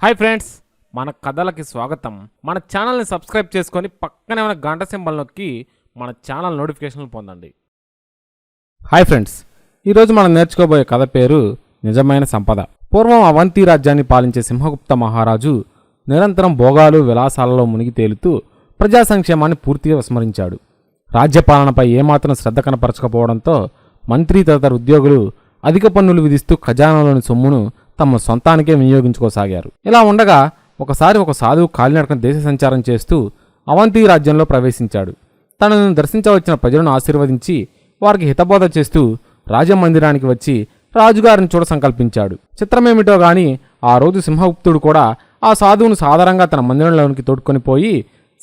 Hi friends మన కథలకి స్వాగతం. మన ఛానల్ని సబ్స్క్రైబ్ చేసుకొని పక్కనే ఉన్న గంట సింబల్ నొక్కి మన ఛానల్ నోటిఫికేషన్లు పొందండి. హాయ్ ఫ్రెండ్స్ ఈరోజు మనం నేర్చుకోబోయే కథ పేరు నిజమైన సంపద. పూర్వం అవంతి రాజ్యాన్ని పాలించే సింహగుప్త మహారాజు నిరంతరం భోగాలు విలాసాలలో మునిగి తేలుతూ ప్రజా సంక్షేమాన్ని పూర్తిగా విస్మరించాడు. రాజ్యపాలనపై ఏమాత్రం శ్రద్ధ కనపరచకపోవడంతో మంత్రి తదితర ఉద్యోగులు అధిక పన్నులు విధిస్తూ ఖజానాలోని సొమ్మును తమ సొంతానికే వినియోగించుకోసాగారు. ఇలా ఉండగా ఒకసారి ఒక సాధువు కాలినడకన దేశ సంచారం చేస్తూ అవంతి రాజ్యంలో ప్రవేశించాడు. తనను దర్శించవచ్చిన ప్రజలను ఆశీర్వదించి వారికి హితబోధ చేస్తూ రాజమందిరానికి వచ్చి రాజుగారిని చూడ సంకల్పించాడు. చిత్రమేమిటో గాని ఆ రోజు సింహగుప్తుడు కూడా ఆ సాధువును సాధారణంగా తన మందిరంలోనికి తోడుకొని పోయి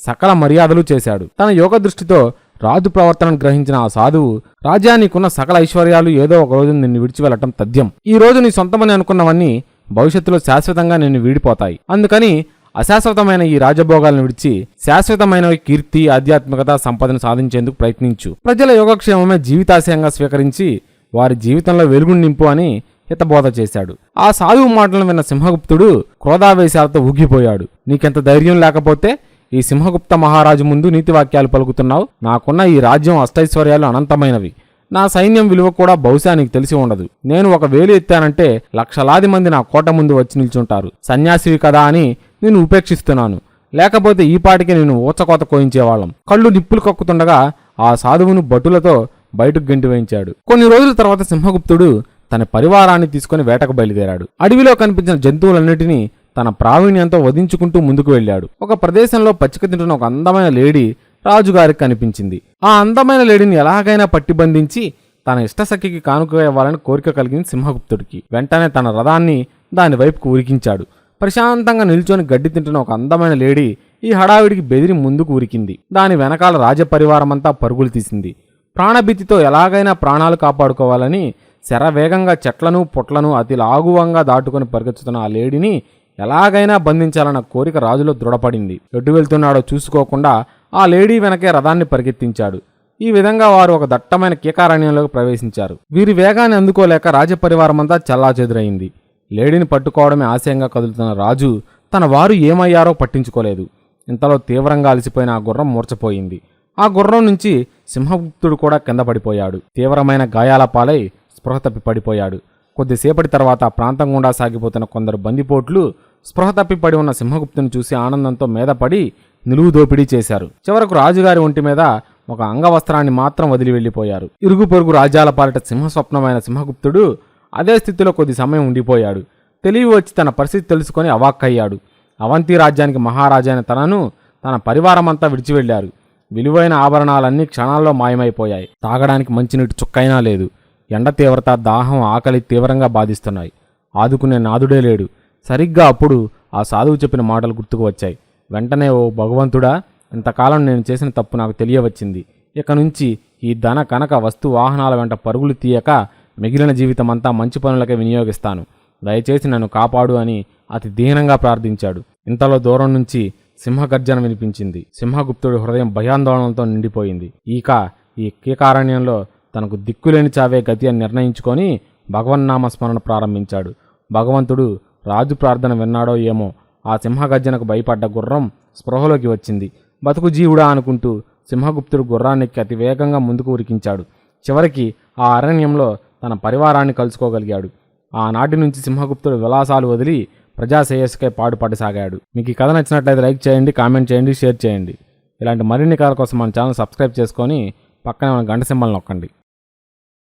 సకల మర్యాదలు చేశాడు. తన యోగ దృష్టితో రాజు ప్రవర్తనను గ్రహించిన ఆ సాధువు రాజ్యానికున్న సకల ఐశ్వర్యాలు ఏదో ఒక రోజు నిన్ను విడిచి వెళ్ళటం తథ్యం. ఈ రోజు నీ సొంతమని అనుకున్నవన్నీ భవిష్యత్తులో శాశ్వతంగా నిన్ను వీడిపోతాయి. అందుకని అశాశ్వతమైన ఈ రాజభోగాలను విడిచి శాశ్వతమైన కీర్తి ఆధ్యాత్మికత సంపదను సాధించేందుకు ప్రయత్నించు. ప్రజల యోగక్షేమమే జీవితాశయంగా స్వీకరించి వారి జీవితంలో వెలుగుని నింపు అని హితబోధ చేశాడు. ఆ సాధువు మాటలను విన్న సింహగుప్తుడు క్రోధావేశాలతో ఊగిపోయాడు. నీకెంత ధైర్యం లేకపోతే ఈ సింహగుప్త మహారాజు ముందు నీతివాక్యాలు పలుకుతున్నావు. నాకున్న ఈ రాజ్యం అష్టైశ్వర్యాలు అనంతమైనవి. నా సైన్యం విలువ కూడా బహుశా నీకు తెలిసి ఉండదు. నేను ఒక వేలు ఎత్తానంటే లక్షలాది మంది నా కోట ముందు వచ్చి నిల్చుంటారు. సన్యాసివి కదా అని నేను ఉపేక్షిస్తున్నాను. లేకపోతే ఈ పాటికి నేను ఊచకోత కోయించేవాళ్ళం. కళ్ళు నిప్పులు కక్కుతుండగా ఆ సాధువును భటులతో బయటకు గెంటి వేయించాడు. కొన్ని రోజుల తర్వాత సింహగుప్తుడు తన పరివారాన్ని తీసుకుని వేటకు బయలుదేరాడు. అడవిలో కనిపించిన జంతువులన్నిటినీ తన ప్రావీణ్యంతో వధించుకుంటూ ముందుకు వెళ్ళాడు. ఒక ప్రదేశంలో పచ్చిక తింటున్న ఒక అందమైన లేడీ రాజుగారికి కనిపించింది. ఆ అందమైన లేడీని ఎలాగైనా పట్టి బంధించి తన ఇష్టసఖికి కానుక ఇవ్వాలని కోరిక కలిగింది సింహగుప్తుడికి వెంటనే తన రథాన్ని దాని వైపుకు ఉరికించాడు. ప్రశాంతంగా నిల్చొని గడ్డి తింటున్న ఒక అందమైన లేడీ ఈ హడావిడికి బెదిరి ముందుకు ఉరికింది. దాని వెనకాల రాజపరివారమంతా పరుగులు తీసింది. ప్రాణభీతితో ఎలాగైనా ప్రాణాలు కాపాడుకోవాలని శరవేగంగా చెట్లను పొట్లను అతి లాగువంగా దాటుకొని పరిగెత్తుతున్న ఆ లేడీని ఎలాగైనా బంధించాలన్న కోరిక రాజులో దృఢపడింది. ఎటు వెళ్తున్నాడో చూసుకోకుండా ఆ లేడీ వెనకే రథాన్ని పరిగెత్తించాడు. ఈ విధంగా వారు ఒక దట్టమైన కీకారణ్యంలోకి ప్రవేశించారు. వీరి వేగాన్ని అందుకోలేక రాజపరివారమంతా చల్లాచెదురైంది. లేడీని పట్టుకోవడమే ఆశయంగా కదులుతున్న రాజు తన వారు ఏమయ్యారో పట్టించుకోలేదు. ఇంతలో తీవ్రంగా అలసిపోయిన ఆ గుర్రం మూర్చపోయింది ఆ గుర్రం నుంచి సింహగుప్తుడు కూడా కింద పడిపోయాడు. తీవ్రమైన గాయాల పాలై స్పృహ తప్పి పడిపోయాడు. కొద్దిసేపటి తర్వాత ప్రాంతం గుండా సాగిపోతున్న కొందరు బందిపోట్లు స్పృహ తప్పి పడి ఉన్న సింహగుప్తుని చూసి ఆనందంతో మీదపడి నిలువు దోపిడీ చేశారు. చివరకు రాజుగారి ఒంటి మీద ఒక అంగవస్త్రాన్ని మాత్రం వదిలి వెళ్ళిపోయారు ఇరుగు పొరుగు రాజ్యాల పాలిట సింహస్వప్నమైన సింహగుప్తుడు అదే స్థితిలో కొద్ది సమయం ఉండిపోయాడు. తెలివి వచ్చి తన పరిస్థితి తెలుసుకొని అవాక్కయ్యాడు. అవంతి రాజ్యానికి మహారాజైన తనను తన పరివారమంతా విడిచి వెళ్ళారు విలువైన ఆభరణాలన్నీ క్షణాల్లో మాయమైపోయాయి. తాగడానికి మంచినీటి చుక్కైనా లేదు. ఎండ తీవ్రత దాహం ఆకలి తీవ్రంగా బాధిస్తున్నాయి. ఆదుకునే నాదుడే లేడు. సరిగ్గా అప్పుడు ఆ సాధువు చెప్పిన మాటలు గుర్తుకు వచ్చాయి. వెంటనే ఓ భగవంతుడా ఇంతకాలం నేను చేసిన తప్పు నాకు తెలియవచ్చింది. ఇక నుంచి ఈ ధన కనక వస్తు వాహనాల వెంట పరుగులు తీయక మిగిలిన జీవితమంతా మంచి పనులకే వినియోగిస్తాను. దయచేసి నన్ను కాపాడు అని అతి దీనంగా ప్రార్థించాడు. ఇంతలో దూరం నుంచి సింహగర్జన వినిపించింది. సింహగుప్తుడి హృదయం భయాందోళనలతో నిండిపోయింది. ఈక ఈ కీకారణ్యంలో తనకు దిక్కులేని చావే గతి అని నిర్ణయించుకొని భగవన్నామస్మరణ ప్రారంభించాడు. భగవంతుడు రాజు ప్రార్థన విన్నాడో ఏమో. ఆ సింహగర్జనకు భయపడ్డ గుర్రం స్పృహలోకి వచ్చింది. బతుకు జీవుడా అనుకుంటూ సింహగుప్తుడు గుర్రానికి అతి వేగంగా ముందుకు ఉరికించాడు. చివరికి ఆ అరణ్యంలో తన పరివారాన్ని కలుసుకోగలిగాడు. ఆనాటి నుంచి సింహగుప్తుడు విలాసాలు వదిలి ప్రజాశ్రేయస్కై పాటుపడసాగాడు మీకు ఈ కథ నచ్చినట్లయితే లైక్ చేయండి కామెంట్ చేయండి షేర్ చేయండి. ఇలాంటి మరిన్ని కథల కోసం మన ఛానల్ సబ్స్క్రైబ్ చేసుకొని పక్కనే మన గంట సింబల్ నొక్కండి.